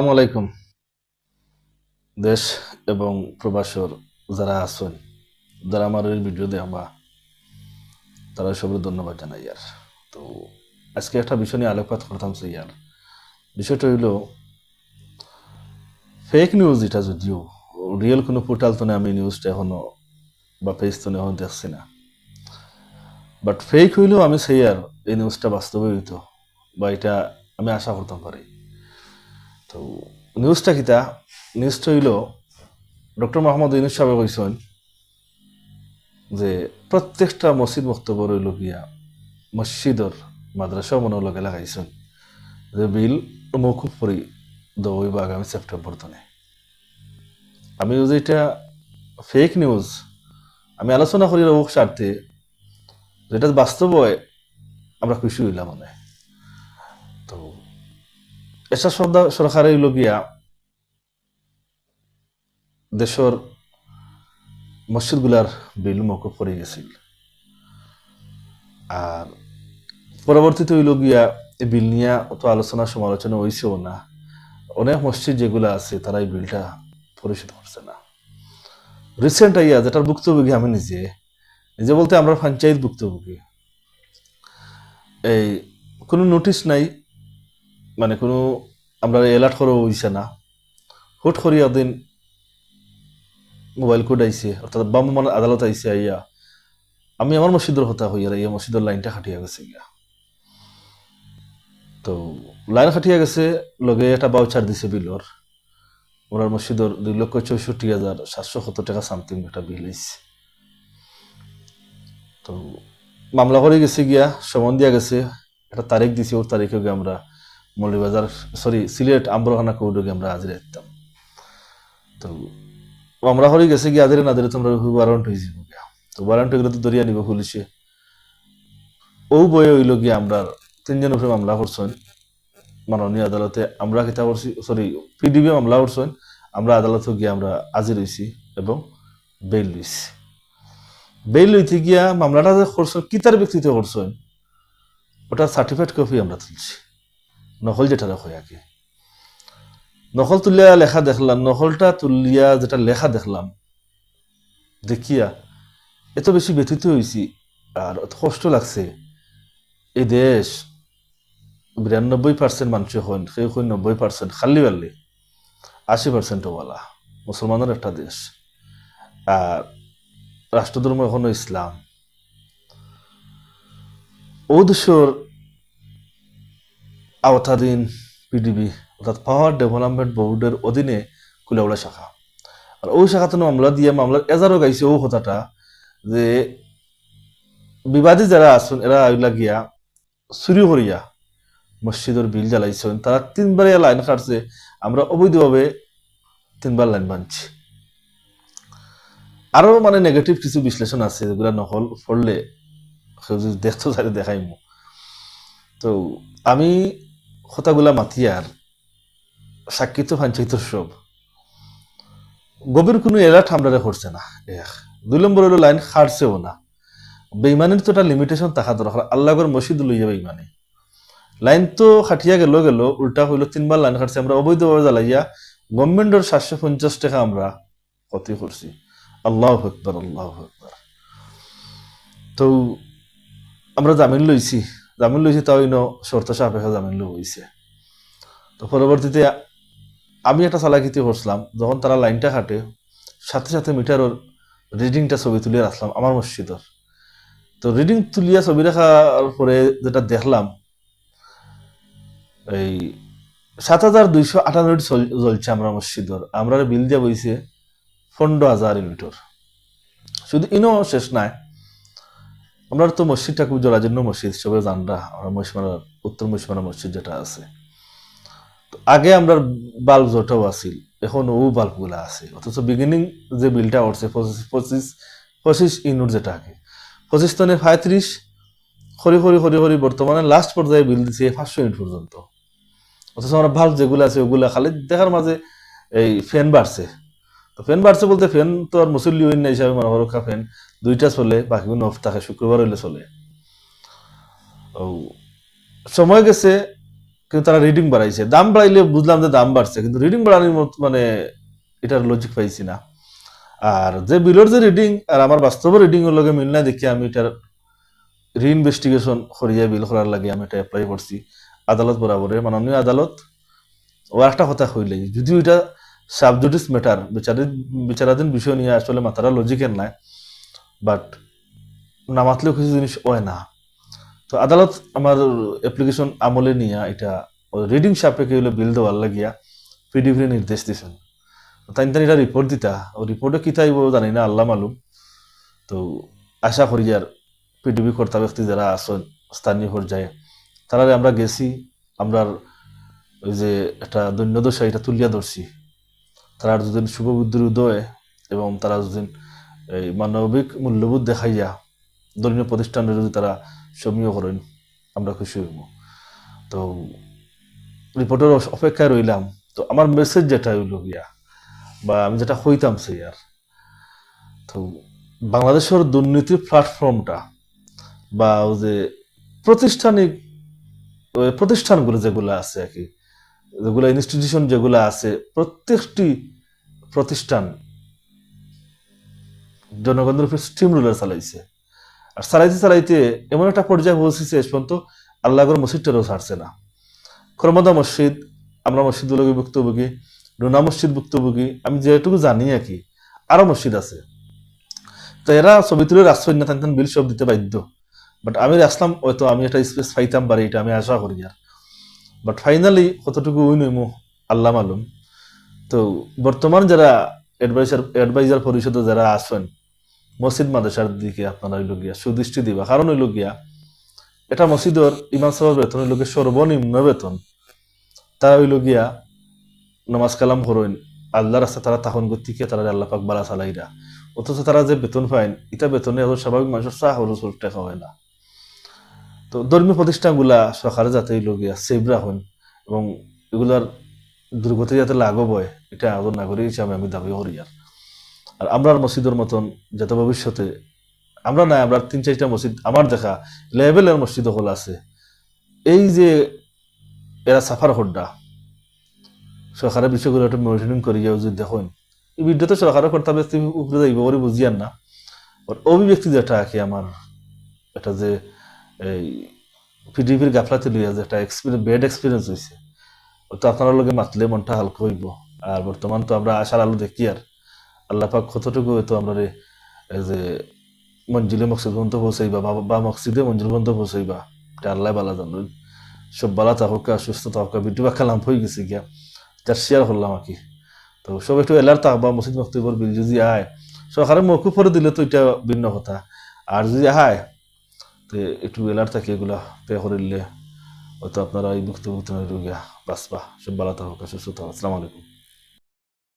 আসসালামু আলাইকুম। দেশ এবং প্রবাসর যারা আছেন, যারা আমার এই ভিডিও দেখবা তারা সবাই ধন্যবাদ জানাই আর তো আজকে একটা বিষয় নিয়ে আলোকপাত করতাম সেই আর বিষয়টা হইল ফেক নিউজ এটা যদিও রিয়েল কোনো পোর্টাল তো আমি নিউজটা এখনও বা পেজ তো এখন দেখছি না। বাট ফেক হইলেও আমি সেই আর এই নিউজটা বাস্তবে হইতো বা এটা আমি আশা করতাম পারি। তো নিউজটা কিতা? নিউজটা হইল ডক্টর মোহাম্মদ ইউনুস সাহেব কইসেন যে প্রত্যেকটা মসজিদ বক্তব্য রইল গিয়া মসজিদর মাদ্রাসা মনে লগে লাগাইছেন যে বিল মৌকুফ করি দইব আগামী সেপ্টেম্বর তনে। আমি যদি এটা ফেক নিউজ আমি আলোচনা করি ও স্বার্থে যেটা বাস্তব আমরা খুশি হইলাম মানে। তো এসা সরকার সরকারের লগিয়া দেশের মসজিদগুলার বিল মকুব করে গেছিল। আর পরবর্তীতে হইল গিয়া এই বিল নিয়ে অত আলোচনা সমালোচনা হয়েছেও না। অনেক মসজিদ যেগুলো আছে তারা এই বিলটা পরিশোধ করছে না। রিসেন্ট আইয়া যেটার ভুক্তভোগী আমি নিজে নিজে বলতে আমরা পঞ্চায়েত ভুক্তভোগী। এই কোনো নোটিশ নাই মানে কোনো আমরা এলার্ট করা হইছে না। হুট করিয়া দিন মোবাইল কোড আইছে, অর্থাৎ বামমান আদালত আইছে আইয়া, আমি আমার মসজিদের হতা হইয়া ইয়া মসজিদের লাইনটা খাটিয়া গেছে গিয়া। তো লাইন খাটিয়া গেছে, লগে একটা বাউচার দিছে বিলর ওনার মসজিদের দুই লক্ষ চৌষট্টি হাজার সাতশো সত্তর টাকা সামথিং একটা বিল হয়েছে তো মামলা করে গেছে গিয়া, সমন দিয়া গেছে, একটা তারিখ দিছে, ওর তারিখে আমরা মৌলিবাজার সরি সিলেট, আম্বরখানা কৌডকে আমরা হাজিরা দিতাম তো আমরা হয়ে গেছে গিয়ে আদের না তোমরা ওয়ারেন্ট হয়ে যাব গিয়া। তো ওয়ারেন্ট হয়ে তো দরিয়া নিব পুলিশে। ও বয়ে হইল গিয়ে আমরা তিনজন উপরে মামলা করছেন। মাননীয় আদালতে আমরা কিতা করছি সরি পিডিবি মামলা করছেন। আমরা আদালতে গিয়ে আমরা হাজির হয়েছি এবং বেল লইছি। বেল লইতে গিয়া মামলাটা যে করছেন কিতার ব্যক্তিত্ব করছেন, ওটা সার্টিফিকেট কপি আমরা তুলছি। নকল যেটা হয় আগে নকল তুলিয়া লেখা দেখলাম নকলটা তুলিয়া যেটা লেখা দেখলাম। দেখিয়া এত বেশি ব্যথিত হয়েছি আর কষ্ট লাগছে। এই দেশ বিরানব্বই পার্সেন্ট মানুষ হন সেই হন নব্বই পার্সেন্ট খালি বাল্লি আশি পার্সেন্ট ওয়ালা মুসলমানের একটা দেশ। আর রাষ্ট্রধর্ম এখনও ইসলাম ও দেশের আওতাধীন পিডিবি অর্থাৎ পাওয়ার ডেভেলপমেন্ট বোর্ডের অধীনে কুলাউড়া শাখা। আর ওই শাখাতে মামলা দিয়ে মামলার এজারও গাইছে ও কথাটা যে বিবাদী যারা আছেন, এরা ওইলা গিয়া চুরি করিয়া মসজিদের বিল জ্বালাইছেন। তারা তিনবার লাইন কাটছে। আমরা অবৈধভাবে তিনবার লাইন বানছি আরও মানে নেগেটিভ কিছু বিশ্লেষণ আছে, যেগুলা নকল পড়লে দেখতো তাহলে দেখাইমু। তো আমি কথাগুলা মাতিয়ার, সাক্ষী তো পঞ্চায়েত সব। গভীর কোনো এলার্ট আমরা করছে না এক দুই নম্বর হলো লাইন খাটছেও না। বেইমানের তো একটা লিমিটেশন থাকা দরকার, আল্লাহর মসজিদ লইয়া বেইমানি লাইন তো খাটিয়া গেল গেল, উল্টা হইল তিনবার লাইন খাটছে, আমরা অবৈধভাবে জ্বালাইয়া গভর্নমেন্টের সাতশো পঞ্চাশ টাকা আমরা ক্ষতি করছি। আল্লাহ আকবর আল্লাহ আকবর। তো, আমরা জামিন লইছি। জামিন লইছি তাও ইনো শর্ত সাপেক্ষে জামিন লো হয়েছে তো পরবর্তীতে আমি একটা চালাকিতি করছিলাম যখন তারা লাইনটা কাটে, সাথে সাথে মিটারের রিডিংটা ছবি তুলিয়ে রাখলাম আমার মসজিদের তো রিডিং তুলিয়া ছবি রাখার পরে যেটা দেখলাম, এই সাত হাজার দুইশো আটানব্বই জ্বলছে আমরা মসজিদর আমরা বিল দিয়া বইছে পনেরো হাজার ইউনিটর শুধু ইনো শেষ নাই আমরা তো মসজিদটা খুব জরাজীর্ণ মসজিদ সবাই জানরা আমরা মহিষমারা, উত্তর মহিষমারা মসজিদ যেটা আছে। তো আগে আমরা বাল্ব যটাও আছিল, এখন ও বাল্বগুলা আছে। অথচ বিগিনিং যে বিলটা উঠছে, পঁচিশ পঁচিশ পঁচিশ ইউনিট যেটা আগে। পঁচিশ টনে পঁয়ত্রিশ খরি খরি খরি খরি বর্তমানে লাস্ট পর্যায়ে বিল দিছে পাঁচশো ইউনিট পর্যন্ত। অথচ আমরা বাল্ব যেগুলো আছে, ওগুলা খালি দেখার মাঝে এই ফ্যান বাড়ছে। তো ফ্যান বাড়ছে বলতে ফ্যান তো আর মুসল্লি হইন না হিসাবে মনে রক্ষা ফ্যান দুইটা চলে বাকিগুলো অফ থাকে শুক্রবার হইলে চলে। ও, সময় গেছে, কিন্তু তারা রিডিং বাড়াইছে। দাম বাড়াইলে বুঝলাম যে দাম বাড়ছে, কিন্তু রিডিং বাড়ানোর মত মানে এটার লজিক পাইছি না। আর যে বিলের যে রিডিং আর আমার বাস্তব রিডিং এর লগে মিল না দেখি আমি এটার রিইনভেস্টিগেশন করিয়া বিল করার লাগে আমি এটা অ্যাপ্লাই করছি। আদালত বরাবরে, মাননীয় আদালত। ও একটা কথা হইলে যদিও এটা সাবজুডিস ম্যাটার বিচারে বিচারাধীন বিষয় নিয়ে আসলে মাথারা লজিকের নাই বাট না মাতলেও কিছু জিনিস হয় না। তো আদালত আমার অ্যাপ্লিকেশন আমলে নিয়ে এটা রিডিং সাপেক্ষে হইলে বিল দেওয়ার লাগিয়া পিডিপির নির্দেশ দিছেন। তাই তাই এটা রিপোর্ট দিতা। ও রিপোর্টে কি তাইব জানি না, আল্লাহ মালুম। তো আশা করি আর পিডিবি কর্তা ব্যক্তি যারা আছেন, স্থানীয় পর্যায়ে তারা আমরা গেছি, আমরা ওই যে একটা দৈন্যদশা এটা তুলিয়া ধরছি। তারা দুদিন শুভ বুদ্ধির উদয় এবং তারা দুদিন, এই মানবিক মূল্যবোধ দেখাইয়া ধর্মীয় প্রতিষ্ঠানের যদি তারা সমীয় করেন, আমরা খুশি হইব। তো রিপোর্টের অপেক্ষায় রইলাম। তো আমার মেসেজ যেটা হইল গিয়া, বা আমি যেটা হইতাম সেই আর তো বাংলাদেশের দুর্নীতির প্ল্যাটফর্মটা বা ওই যে প্রতিষ্ঠানিক প্রতিষ্ঠানগুলো যেগুলো আছে আর কি যেগুলো ইনস্টিটিউশন যেগুলো আছে, প্রত্যেকটি প্রতিষ্ঠান জনগণের উপর স্টিম রুলার চালাইছে। আর চালাইতে চালাইতে এমন একটা পর্যায়ে পৌঁছেছে শেষ পর্যন্ত আল্লাহর মসজিদটারও ছাড়ছে না। ক্রমদা মসজিদ, আমরা মসজিদগুলোকে ভুক্তভোগী, রুনা মসজিদ ভুক্তভোগী, আমি যেটুকু জানি আর কি আরও মসজিদ আছে। তো এরা ছবি তুলে রাষ্ট্র না থাকতেন বিল সব দিতে বাধ্য। বাট আমি আসলাম হয়তো আমি একটা স্পেস পাইতাম পারি এটা আমি আশা করি আর। বাট ফাইনালি কতটুকু উই নইমু আল্লাহ মালুম। তো বর্তমান যারা অ্যাডভাইজার অ্যাডভাইজার পরিষদে যারা আছেন, মসজিদ মাদ্রাসার দিকে আপনারা হইল গিয়া সুদৃষ্টি দিবা। কারণ হইল গিয়া, এটা মসজিদর ইমাম সাহেবের বেতন, হইল গিয়া সর্বনিম্ন বেতন। তারা হইল গিয়া নমাজ কালাম করেন আল্লাহ রাস্তা তারা তখন গতিকে তারা আল্লাহ পাক বালা চালাইরা। অথচ তারা যে বেতন পাইন এটা বেতনে স্বাভাবিক মানুষের হরুচ টাকা হয় না। তো ধর্মীয় প্রতিষ্ঠানগুলা সরকারে যাতে হইল গিয়া সেভরা হন এবং এগুলার দুর্গতি যাতে লাঘব হয়, এটা আমাদের নাগরিক হিসাবে আমি দাবি করি আর। আর আমরার মসজিদের মতন যাতে ভবিষ্যতে, আমরা না, আমরা তিন চারটা মসজিদ, আমার দেখা লেভেলের মসজিদ হল আছে। এই যে এরা সাফার হড্ডা, সরকারের বিষয়গুলো একটা মনিটরিং করিয়া যদি দেখুন। এই ভিডিও তো সরকারের কর্তা ব্যক্তি উপরে যাইব করে বুঝিয়ান না। অভিব্যক্তি যেটা আর কি আমার, এটা যে এই পিডিপির গাফলাতে লইয়া যে একটা এক্সপিরিয়েন্স ব্যাড এক্সপিরিয়েন্স হয়েছে তো আপনার লগে মাতলে মনটা হালকা হইব। আর বর্তমান তো আমরা আশার আলো দেখি আর। আল্লাহ পাক কতটুকু হয়তো আমরা যে মঞ্জিলে মকসিদ পর্যন্ত পৌঁছাইবা, বা- মসজিদে মঞ্জিল পর্যন্ত পৌঁছাইবা, এটা আল্লাহ বালা জানুন। সব বালা থাকুকা সুস্থ থাকুকা ভিডিও বা খালাম হয়ে গেছে গিয়া, যার শেয়ার করলাম আর কি। তো সব একটু এলার থাকবা, মসজিদ মক্তিবর যদি আয়, সরকারের মৌকুফ করে দিলে তো এটা ভিন্ন কথা। আর যদি আয় তো একটু এলার থাকে এগুলা পে করিলে হয়তো আপনারা এই ভুক্তভুক্ত রোগিয়া বাঁচবা। সব ভালো থাকুকা, সুস্থ থাকুক। আসসালামু আলাইকুম।